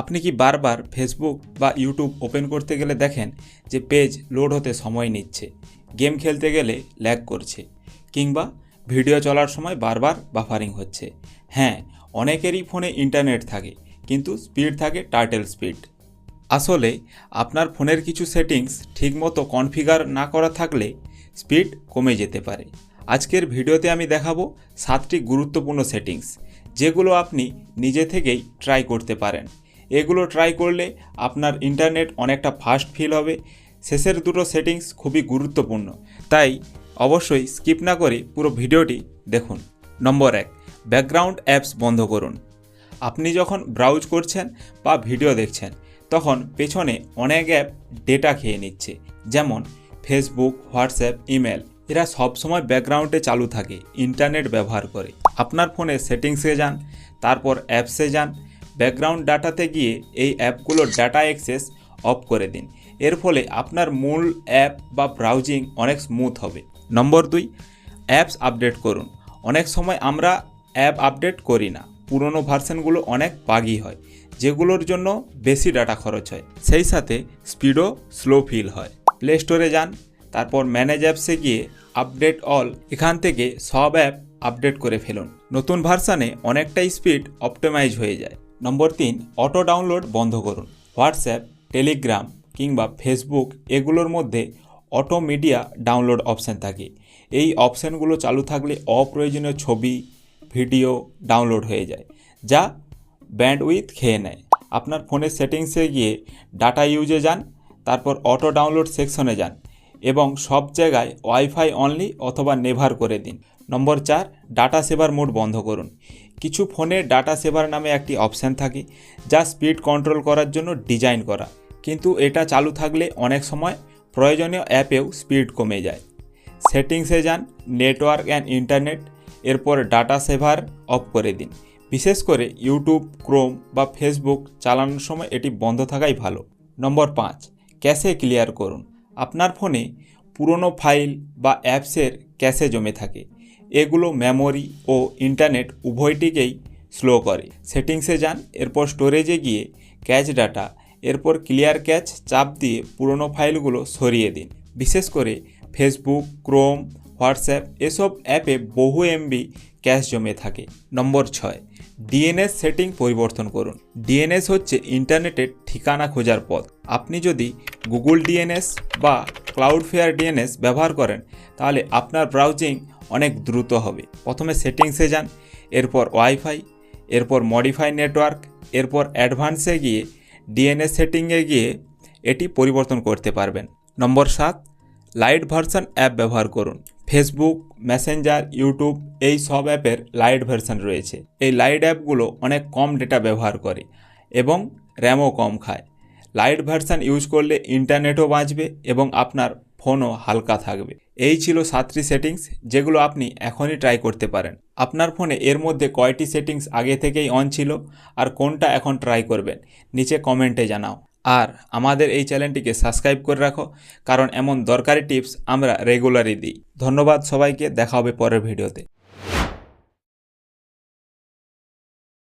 আপনি কি বারবার ফেসবুক বা ইউটিউব ওপেন করতে গেলে দেখেন যে পেজ লোড হতে সময় নিচ্ছে গেম খেলতে গেলে ল্যাগ করছে, কিংবা ভিডিও চলার সময় বারবার বাফারিং হচ্ছে। হ্যাঁ অনেকেরই ফোনে ইন্টারনেট থাকে, কিন্তু স্পিড থাকে টার্টেল স্পিড আসলে আপনার ফোনের কিছু সেটিংস ঠিকমতো কনফিগার না করা থাকলে স্পিড কমে যেতে পারে। আজকের ভিডিওতে আমি দেখাবো সাতটি গুরুত্বপূর্ণ সেটিংস যেগুলো আপনি নিজে থেকেই ট্রাই করতে পারেন। এগুলো ট্রাই করলে আপনার ইন্টারনেট অনেকটা ফাস্ট ফিল হবে। শেষের দুটো সেটিংস খুবই গুরুত্বপূর্ণ। তাই অবশ্যই স্কিপ না করে পুরো ভিডিওটি দেখুন। নম্বর এক ব্যাকগ্রাউন্ড অ্যাপস বন্ধ করুন। আপনি যখন ব্রাউজ করছেন বা ভিডিও দেখছেন, তখন পেছনে অনেক অ্যাপ ডেটা খেয়ে নিচ্ছে। যেমন ফেসবুক হোয়াটসঅ্যাপ ইমেল এরা সবসময় ব্যাকগ্রাউন্ডে চালু থাকে ইন্টারনেট ব্যবহার করে। আপনার ফোনে সেটিংসে যান, তারপর অ্যাপসে যান ব্যাকগ্রাউন্ড ডাটাতে গিয়ে এই অ্যাপগুলোর ডাটা অ্যাক্সেস অফ করে দিন। এর ফলে আপনার মূল অ্যাপ বা ব্রাউজিং অনেক স্মুথ হবে। নম্বর দুই, অ্যাপস আপডেট করুন। অনেক সময় আমরা অ্যাপ আপডেট করি না। পুরনো ভার্সনগুলো অনেক বাগি হয়, যেগুলোর জন্য বেশি ডাটা খরচ হয়। সেই সাথে স্পিডও স্লো ফিল হয়। প্লে স্টোরে যান, তারপর ম্যানেজ অ্যাপসে গিয়ে আপডেট অল, এখান থেকে সব অ্যাপ আপডেট করে ফেলুন। নতুন ভার্সানে অনেকটাই স্পিড অপটিমাইজ হয়ে যায়। নম্বর তিন, অটো ডাউনলোড বন্ধ করুন। হোয়াটসঅ্যাপ, টেলিগ্রাম কিংবা ফেসবুক এগুলোর মধ্যে অটো মিডিয়া ডাউনলোড অপশান থাকে। এই অপশানগুলো চালু থাকলে অপ্রয়োজনীয় ছবি, ভিডিও ডাউনলোড হয়ে যায়, যা ব্যান্ডউইথ খেয়ে নেয়। আপনার ফোনের সেটিংসে গিয়ে ডাটা ইউজে যান, তারপর অটো ডাউনলোড সেকশনে যান এবং সব জায়গায় ওয়াইফাই অনলি অথবা নেভার করে দিন। নম্বর চার, ডাটা সেভার মোড বন্ধ করুন। কিছু ফোনে ডাটা সেভার নামে একটি অপশান থাকে, যা স্পিড কন্ট্রোল করার জন্য ডিজাইন করা। কিন্তু এটা চালু থাকলে অনেক সময় প্রয়োজনীয় অ্যাপেও স্পিড কমে যায়। সেটিংসে যান, নেটওয়ার্ক অ্যান্ড ইন্টারনেট, এরপর ডাটা সেভার অফ করে দিন। বিশেষ করে ইউটিউব, ক্রোম বা ফেসবুক চালানোর সময় এটি বন্ধ থাকাই ভালো। নম্বর পাঁচ, ক্যাশে ক্লিয়ার করুন। আপনার ফোনে পুরনো ফাইল বা অ্যাপসের ক্যাশে জমে থাকে। এগুলো মেমোরি ও ইন্টারনেট উভয়টিকেই স্লো করে। সেটিংসে যান, এরপর স্টোরেজে গিয়ে ক্যাচ ডাটা এরপর ক্লিয়ার ক্যাচ চাপ দিয়ে পুরনো ফাইলগুলো সরিয়ে দিন। বিশেষ করে ফেসবুক ক্রোম হোয়াটসঅ্যাপ এসব অ্যাপে বহু এমবি ক্যাশ জমে থাকে। নম্বর ছয় ডিএনএস সেটিং পরিবর্তন করুন। ডিএনএস হচ্ছে ইন্টারনেটের ঠিকানা খোঁজার পথ। আপনি যদি গুগল ডিএনএস বা ক্লাউডফেয়ার ডিএনএস ব্যবহার করেন, তাহলে আপনার ব্রাউজিং অনেক দ্রুত হবে। প্রথমে সেটিংসে যান, এরপর ওয়াইফাই এরপর মডিফাই নেটওয়ার্ক এরপর অ্যাডভান্সে গিয়ে ডিএনএস সেটিংয়ে গিয়ে এটি পরিবর্তন করতে পারবেন। নম্বর সাত লাইট ভার্সন অ্যাপ ব্যবহার করুন। ফেসবুক মেসেঞ্জার ইউটিউব এই সব অ্যাপের লাইট ভার্সন রয়েছে। এই লাইট অ্যাপগুলো অনেক কম ডেটা ব্যবহার করে এবং র্যামও কম খায়। লাইট ভার্সান ইউজ করলে ইন্টারনেটও বাঁচবে এবং আপনার ফোনও হালকা থাকবে। এই ছিল সাতটি সেটিংস যেগুলো আপনি এখনই ট্রাই করতে পারেন। আপনার ফোনে এর মধ্যে কয়টি সেটিংস আগে থেকেই অন ছিল আর কোনটা এখন ট্রাই করবেন, নিচে কমেন্টে জানাও। আর আমাদের এই চ্যানেলটিকে সাবস্ক্রাইব করে রাখো, কারণ এমন দরকারি টিপস আমরা রেগুলারই দিই। ধন্যবাদ সবাইকে, দেখা হবে পরের ভিডিওতে